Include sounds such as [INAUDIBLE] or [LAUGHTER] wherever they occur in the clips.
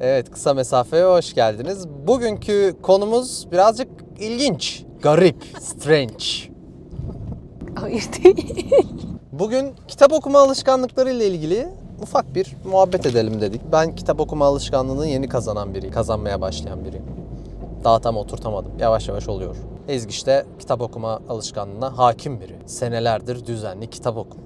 Evet, kısa mesafeye hoş geldiniz. Bugünkü konumuz birazcık ilginç, garip, strange. [LAUGHS] Hayır değil. Bugün kitap okuma alışkanlıkları ile ilgili ufak bir muhabbet edelim dedik. Ben kitap okuma alışkanlığını yeni kazanan biriyim, kazanmaya başlayan biriyim. Daha tam oturtamadım. Yavaş yavaş oluyor. Ezgiç de kitap okuma alışkanlığına hakim biri. Senelerdir düzenli kitap okum.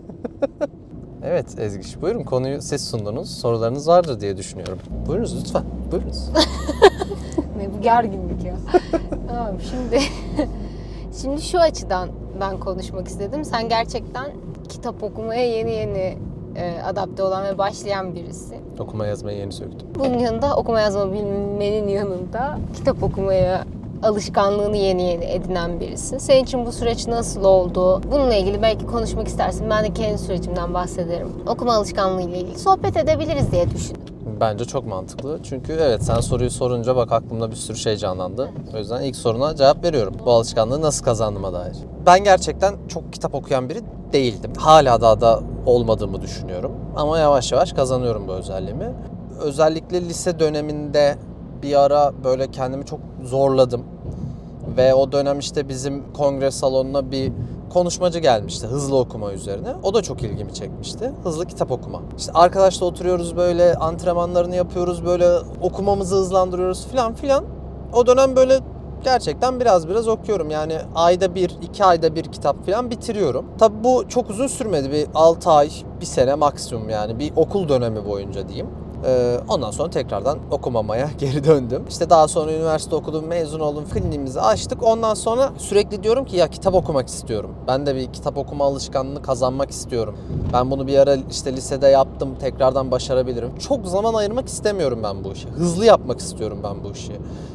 [LAUGHS] evet Ezgiç buyurun konuyu siz sundunuz. Sorularınız vardır diye düşünüyorum. Buyurunuz lütfen. Buyurunuz. [LAUGHS] ne bu gerginlik ya. [LAUGHS] tamam şimdi [LAUGHS] şimdi şu açıdan ben konuşmak istedim. Sen gerçekten kitap okumaya yeni yeni e, adapte olan ve başlayan birisi. Okuma yazmayı yeni söktüm. Bunun yanında okuma yazma bilmenin yanında kitap okumaya alışkanlığını yeni yeni edinen birisi. Senin için bu süreç nasıl oldu? Bununla ilgili belki konuşmak istersin. Ben de kendi sürecimden bahsederim. Okuma alışkanlığı ile ilgili sohbet edebiliriz diye düşündüm. Bence çok mantıklı. Çünkü evet sen soruyu sorunca bak aklımda bir sürü şey canlandı. O yüzden ilk soruna cevap veriyorum. Bu alışkanlığı nasıl kazandığıma dair. Ben gerçekten çok kitap okuyan biri değildim. Hala daha da olmadığımı düşünüyorum. Ama yavaş yavaş kazanıyorum bu özelliğimi. Özellikle lise döneminde bir ara böyle kendimi çok zorladım. Ve o dönem işte bizim kongre salonuna bir konuşmacı gelmişti hızlı okuma üzerine. O da çok ilgimi çekmişti. Hızlı kitap okuma. İşte arkadaşla oturuyoruz böyle antrenmanlarını yapıyoruz böyle okumamızı hızlandırıyoruz filan filan. O dönem böyle gerçekten biraz biraz okuyorum. Yani ayda bir, iki ayda bir kitap falan bitiriyorum. Tabi bu çok uzun sürmedi. Bir 6 ay, bir sene maksimum yani. Bir okul dönemi boyunca diyeyim. Ee, ondan sonra tekrardan okumamaya [LAUGHS] geri döndüm. İşte daha sonra üniversite okudum, mezun oldum, kliniğimizi açtık. Ondan sonra sürekli diyorum ki ya kitap okumak istiyorum. Ben de bir kitap okuma alışkanlığını kazanmak istiyorum. Ben bunu bir ara işte lisede yaptım, tekrardan başarabilirim. Çok zaman ayırmak istemiyorum ben bu işe. Hızlı yapmak istiyorum ben bu işi.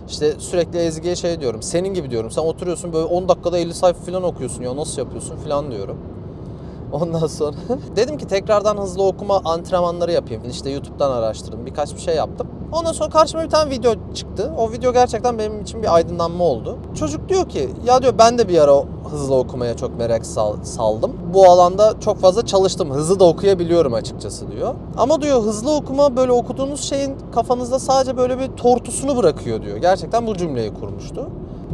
İşte sürekli Ezgi'ye şey diyorum. Senin gibi diyorum. Sen oturuyorsun böyle 10 dakikada 50 sayfa falan okuyorsun ya nasıl yapıyorsun falan diyorum. Ondan sonra [LAUGHS] dedim ki tekrardan hızlı okuma antrenmanları yapayım. İşte YouTube'dan araştırdım. Birkaç bir şey yaptım. Ondan sonra karşıma bir tane video çıktı. O video gerçekten benim için bir aydınlanma oldu. Çocuk diyor ki ya diyor ben de bir ara hızlı okumaya çok merak sal- saldım. Bu alanda çok fazla çalıştım. Hızlı da okuyabiliyorum açıkçası diyor. Ama diyor hızlı okuma böyle okuduğunuz şeyin kafanızda sadece böyle bir tortusunu bırakıyor diyor. Gerçekten bu cümleyi kurmuştu.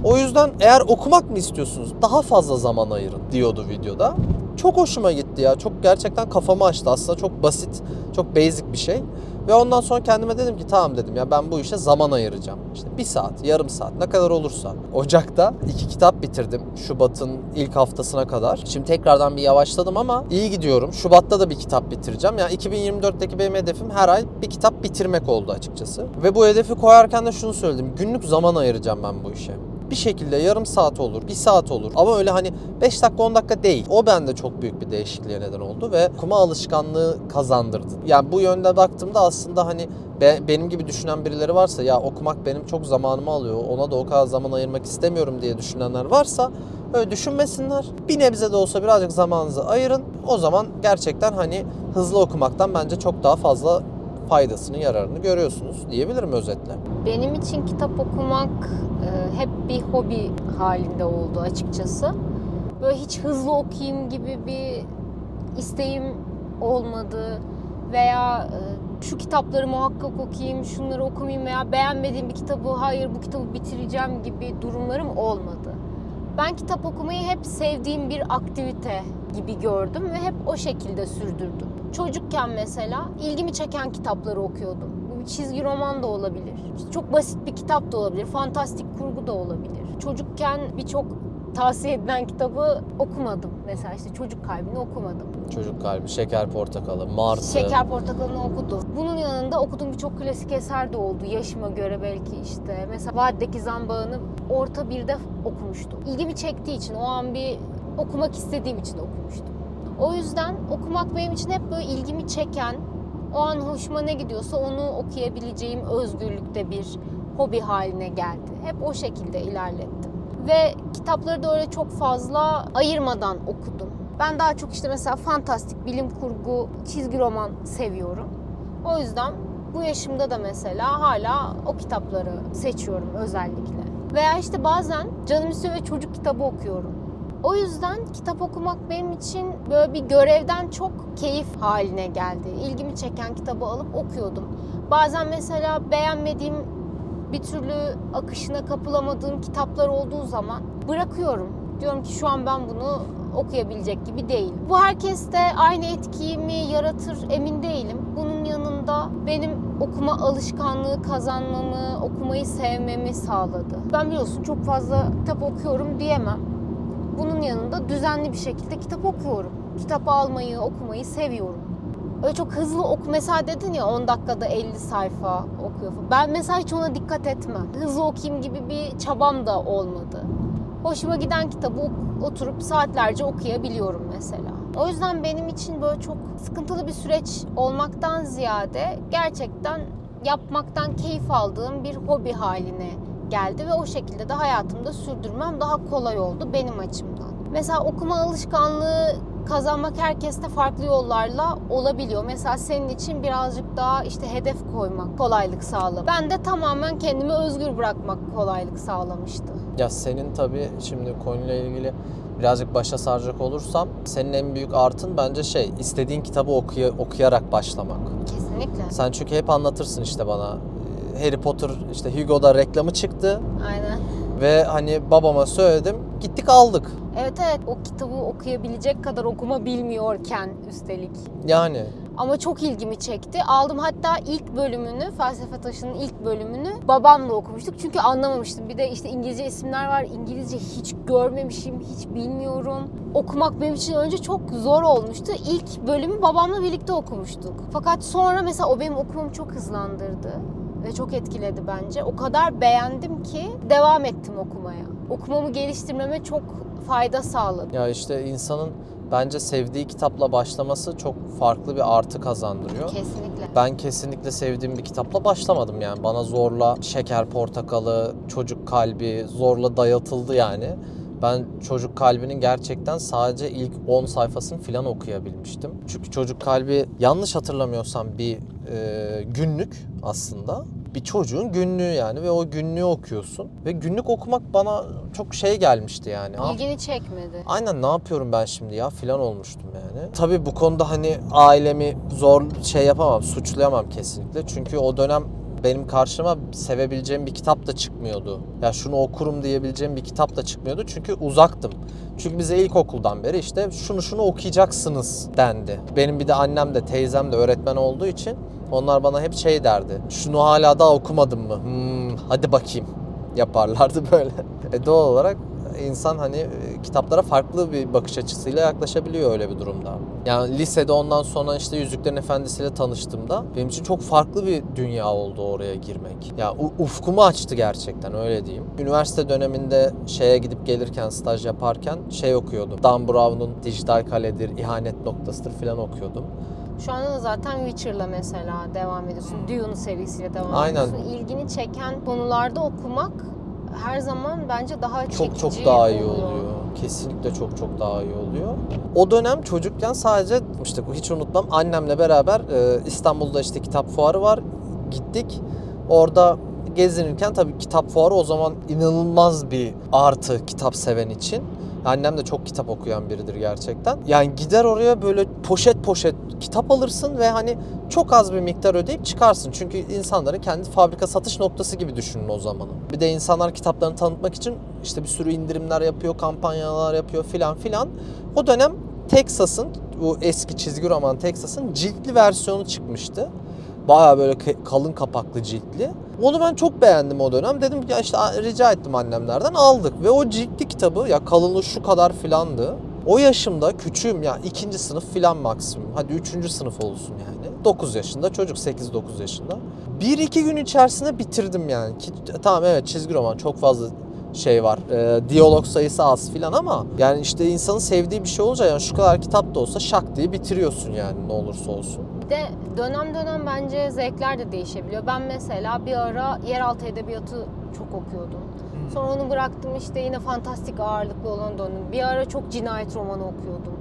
O yüzden eğer okumak mı istiyorsunuz daha fazla zaman ayırın diyordu videoda. Çok hoşuma gitti ya. Çok gerçekten kafamı açtı. Aslında çok basit, çok basic bir şey. Ve ondan sonra kendime dedim ki tamam dedim ya ben bu işe zaman ayıracağım. İşte bir saat, yarım saat ne kadar olursa. Ocak'ta iki kitap bitirdim. Şubat'ın ilk haftasına kadar. Şimdi tekrardan bir yavaşladım ama iyi gidiyorum. Şubat'ta da bir kitap bitireceğim. Yani 2024'teki benim hedefim her ay bir kitap bitirmek oldu açıkçası. Ve bu hedefi koyarken de şunu söyledim. Günlük zaman ayıracağım ben bu işe bir şekilde yarım saat olur, bir saat olur. Ama öyle hani 5 dakika 10 dakika değil. O bende çok büyük bir değişikliğe neden oldu ve okuma alışkanlığı kazandırdı. Yani bu yönde baktığımda aslında hani be- benim gibi düşünen birileri varsa ya okumak benim çok zamanımı alıyor. Ona da o kadar zaman ayırmak istemiyorum diye düşünenler varsa öyle düşünmesinler. Bir nebze de olsa birazcık zamanınızı ayırın. O zaman gerçekten hani hızlı okumaktan bence çok daha fazla faydasını, yararını görüyorsunuz diyebilirim özetle. Benim için kitap okumak e, hep bir hobi halinde oldu açıkçası. Böyle hiç hızlı okuyayım gibi bir isteğim olmadı veya e, şu kitapları muhakkak okuyayım, şunları okumayayım veya beğenmediğim bir kitabı hayır bu kitabı bitireceğim gibi durumlarım olmadı. Ben kitap okumayı hep sevdiğim bir aktivite gibi gördüm ve hep o şekilde sürdürdüm. Çocukken mesela ilgimi çeken kitapları okuyordum. Bu bir çizgi roman da olabilir. Çok basit bir kitap da olabilir. Fantastik kurgu da olabilir. Çocukken birçok tavsiye edilen kitabı okumadım. Mesela işte Çocuk Kalbini okumadım. Çocuk kalbi, şeker portakalı, martı. Şeker Portakalı'nı okudum. Bunun yanında okuduğum birçok klasik eser de oldu. Yaşıma göre belki işte. Mesela Vadideki Zambağı'nı orta birde okumuştum. İlgimi çektiği için, o an bir okumak istediğim için okumuştum. O yüzden okumak benim için hep böyle ilgimi çeken, o an hoşuma ne gidiyorsa onu okuyabileceğim özgürlükte bir hobi haline geldi. Hep o şekilde ilerlettim. Ve kitapları da öyle çok fazla ayırmadan okudum. Ben daha çok işte mesela fantastik, bilim kurgu, çizgi roman seviyorum. O yüzden bu yaşımda da mesela hala o kitapları seçiyorum özellikle. Veya işte bazen canım istiyor ve çocuk kitabı okuyorum. O yüzden kitap okumak benim için böyle bir görevden çok keyif haline geldi. İlgimi çeken kitabı alıp okuyordum. Bazen mesela beğenmediğim bir türlü akışına kapılamadığım kitaplar olduğu zaman bırakıyorum. Diyorum ki şu an ben bunu okuyabilecek gibi değil. Bu herkeste aynı etkiyi mi yaratır emin değilim. Bunun yanında benim okuma alışkanlığı kazanmamı, okumayı sevmemi sağladı. Ben biliyorsun çok fazla kitap okuyorum diyemem. Bunun yanında düzenli bir şekilde kitap okuyorum. Kitap almayı, okumayı seviyorum. Öyle çok hızlı oku. Mesela dedin ya 10 dakikada 50 sayfa okuyor. Ben mesela hiç ona dikkat etmem. Hızlı okuyayım gibi bir çabam da olmadı. Hoşuma giden kitabı oturup saatlerce okuyabiliyorum mesela. O yüzden benim için böyle çok sıkıntılı bir süreç olmaktan ziyade gerçekten yapmaktan keyif aldığım bir hobi haline geldi ve o şekilde de hayatımda sürdürmem daha kolay oldu benim açımdan. Mesela okuma alışkanlığı kazanmak herkeste farklı yollarla olabiliyor. Mesela senin için birazcık daha işte hedef koymak kolaylık sağladı. Ben de tamamen kendimi özgür bırakmak kolaylık sağlamıştı. Ya senin tabii şimdi konuyla ilgili birazcık başa saracak olursam senin en büyük artın bence şey istediğin kitabı okuya, okuyarak başlamak. Kesinlikle. Sen çünkü hep anlatırsın işte bana Harry Potter işte Hugo'da reklamı çıktı Aynen. ve hani babama söyledim gittik aldık. Evet evet o kitabı okuyabilecek kadar okuma bilmiyorken üstelik. Yani Ama çok ilgimi çekti. Aldım hatta ilk bölümünü, Felsefe Taşı'nın ilk bölümünü babamla okumuştuk. Çünkü anlamamıştım. Bir de işte İngilizce isimler var. İngilizce hiç görmemişim, hiç bilmiyorum. Okumak benim için önce çok zor olmuştu. İlk bölümü babamla birlikte okumuştuk. Fakat sonra mesela o benim okumamı çok hızlandırdı. Ve çok etkiledi bence. O kadar beğendim ki devam ettim okumaya. Okumamı geliştirmeme çok fayda sağladı. ya işte insanın bence sevdiği kitapla başlaması çok farklı bir artı kazandırıyor. Kesinlikle. Ben kesinlikle sevdiğim bir kitapla başlamadım yani. Bana zorla Şeker Portakalı, Çocuk Kalbi zorla dayatıldı yani. Ben Çocuk Kalbi'nin gerçekten sadece ilk 10 sayfasını falan okuyabilmiştim. Çünkü Çocuk Kalbi yanlış hatırlamıyorsam bir e, günlük aslında. Bir çocuğun günlüğü yani ve o günlüğü okuyorsun. Ve günlük okumak bana çok şey gelmişti yani. Abi, İlgini çekmedi. Aynen ne yapıyorum ben şimdi ya filan olmuştum yani. Tabii bu konuda hani ailemi zor şey yapamam, suçlayamam kesinlikle. Çünkü o dönem benim karşıma sevebileceğim bir kitap da çıkmıyordu. Ya şunu okurum diyebileceğim bir kitap da çıkmıyordu çünkü uzaktım. Çünkü bize ilkokuldan beri işte şunu şunu okuyacaksınız dendi. Benim bir de annem de teyzem de öğretmen olduğu için onlar bana hep şey derdi. Şunu hala daha okumadın mı? Hmm, hadi bakayım yaparlardı [LAUGHS] böyle. E doğal olarak insan hani e, kitaplara farklı bir bakış açısıyla yaklaşabiliyor öyle bir durumda. Yani lisede ondan sonra işte Yüzüklerin Efendisi'yle tanıştığımda benim için çok farklı bir dünya oldu oraya girmek. Ya ufkumu açtı gerçekten öyle diyeyim. Üniversite döneminde şeye gidip gelirken staj yaparken şey okuyordum. Dan Brown'un Dijital Kaledir, İhanet Noktasıdır falan okuyordum. Şu anda da zaten Witcher'la mesela devam ediyorsun. Dune serisiyle devam Aynen. ediyorsun. İlgini çeken konularda okumak her zaman bence daha çekici Çok çok daha iyi oluyor. Kesinlikle çok çok daha iyi oluyor. O dönem çocukken sadece işte hiç unutmam annemle beraber e, İstanbul'da işte kitap fuarı var. Gittik. Orada gezinirken tabii kitap fuarı o zaman inanılmaz bir artı kitap seven için. Annem de çok kitap okuyan biridir gerçekten. Yani gider oraya böyle poşet poşet kitap alırsın ve hani çok az bir miktar ödeyip çıkarsın. Çünkü insanların kendi fabrika satış noktası gibi düşünün o zamanı. Bir de insanlar kitaplarını tanıtmak için işte bir sürü indirimler yapıyor, kampanyalar yapıyor filan filan. O dönem Texas'ın bu eski çizgi roman Texas'ın ciltli versiyonu çıkmıştı. Baya böyle kalın kapaklı ciltli. Onu ben çok beğendim o dönem. Dedim ya işte rica ettim annemlerden aldık. Ve o ciltli kitabı ya kalınlığı şu kadar filandı. O yaşımda küçüğüm ya ikinci sınıf filan maksimum. Hadi üçüncü sınıf olsun yani. 9 yaşında çocuk 8-9 yaşında. Bir iki gün içerisinde bitirdim yani. Ki, tamam evet çizgi roman çok fazla şey var. e, diyalog sayısı az filan ama yani işte insanın sevdiği bir şey olunca yani şu kadar kitap da olsa şak diye bitiriyorsun yani ne olursa olsun. Bir de dönem dönem bence zevkler de değişebiliyor. Ben mesela bir ara yeraltı edebiyatı çok okuyordum. Sonra onu bıraktım işte yine fantastik ağırlıklı olan döndüm. Bir ara çok cinayet romanı okuyordum.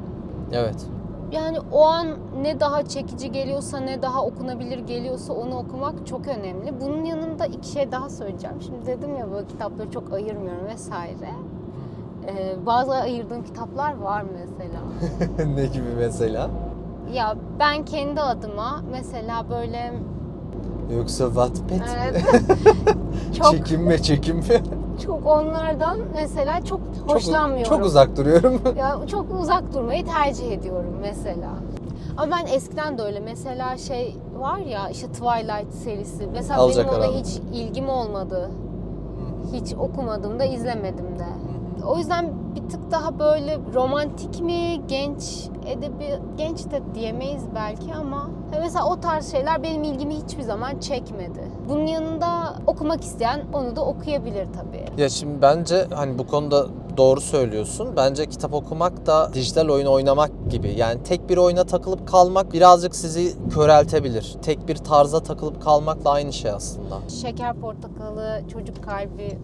Evet. Yani o an ne daha çekici geliyorsa ne daha okunabilir geliyorsa onu okumak çok önemli. Bunun yanında iki şey daha söyleyeceğim. Şimdi dedim ya böyle kitapları çok ayırmıyorum vesaire. Ee, bazı ayırdığım kitaplar var mesela. [LAUGHS] ne gibi mesela? Ya ben kendi adıma mesela böyle Yoksa Wattpad evet, [LAUGHS] çok Çekinme çekinme. çok onlardan mesela çok hoşlanmıyorum. Çok, çok uzak duruyorum. [LAUGHS] Ya çok uzak durmayı tercih ediyorum mesela. Ama ben eskiden de öyle. Mesela şey var ya işte Twilight serisi. Mesela Alacak benim ona hiç ilgim olmadı. Hiç okumadım da izlemedim de. O yüzden bir tık daha böyle romantik mi, genç edebi, genç de diyemeyiz belki ama mesela o tarz şeyler benim ilgimi hiçbir zaman çekmedi. Bunun yanında okumak isteyen onu da okuyabilir tabii. Ya şimdi bence hani bu konuda doğru söylüyorsun. Bence kitap okumak da dijital oyun oynamak gibi. Yani tek bir oyuna takılıp kalmak birazcık sizi köreltebilir. Tek bir tarza takılıp kalmakla aynı şey aslında. Şeker portakalı, çocuk kalbi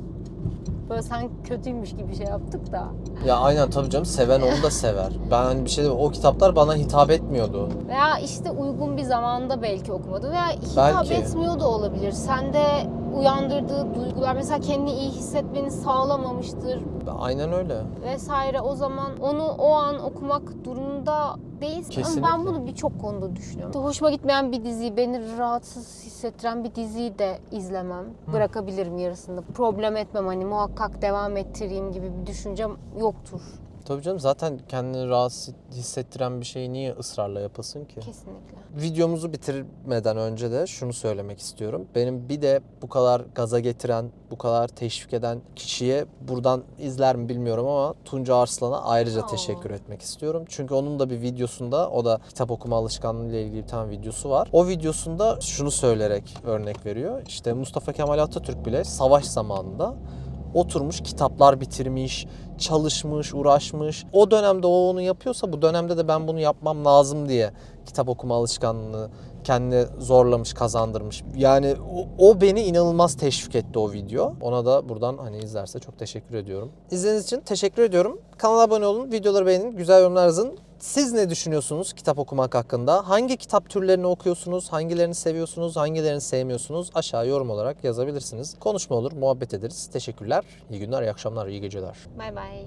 böyle sanki kötüymüş gibi şey yaptık da. Ya aynen tabii canım seven onu da sever. Ben hani bir şey diyeyim, o kitaplar bana hitap etmiyordu. Veya işte uygun bir zamanda belki okumadı veya hitap Belki. etmiyor da olabilir. Sende uyandırdığı duygular mesela kendini iyi hissetmeni sağlamamıştır Aynen öyle. vesaire. O zaman onu o an okumak durumunda değilsin. Kesinlikle. Ama ben bunu birçok konuda düşünüyorum. Hoşuma gitmeyen bir diziyi, beni rahatsız hissettiren bir diziyi de izlemem. Bırakabilirim yarısında. Problem etmem hani muhakkak devam ettireyim gibi bir düşüncem yoktur. Tabii canım zaten kendini rahatsız hissettiren bir şeyi niye ısrarla yapasın ki? Kesinlikle. Videomuzu bitirmeden önce de şunu söylemek istiyorum. Benim bir de bu kadar gaza getiren, bu kadar teşvik eden kişiye buradan izler mi bilmiyorum ama Tunca Arslan'a ayrıca Aa. teşekkür etmek istiyorum. Çünkü onun da bir videosunda, o da kitap okuma alışkanlığı ile ilgili bir tane videosu var. O videosunda şunu söyleyerek örnek veriyor. İşte Mustafa Kemal Atatürk bile savaş zamanında oturmuş kitaplar bitirmiş, çalışmış, uğraşmış. O dönemde o onu yapıyorsa bu dönemde de ben bunu yapmam lazım diye kitap okuma alışkanlığını kendine zorlamış, kazandırmış. Yani o, o beni inanılmaz teşvik etti o video. Ona da buradan hani izlerse çok teşekkür ediyorum. İzlediğiniz için teşekkür ediyorum. Kanala abone olun, videoları beğenin, güzel yorumlar yazın. Siz ne düşünüyorsunuz kitap okumak hakkında? Hangi kitap türlerini okuyorsunuz? Hangilerini seviyorsunuz? Hangilerini sevmiyorsunuz? Aşağı yorum olarak yazabilirsiniz. Konuşma olur, muhabbet ederiz. Teşekkürler. İyi günler, iyi akşamlar, iyi geceler. Bay bay.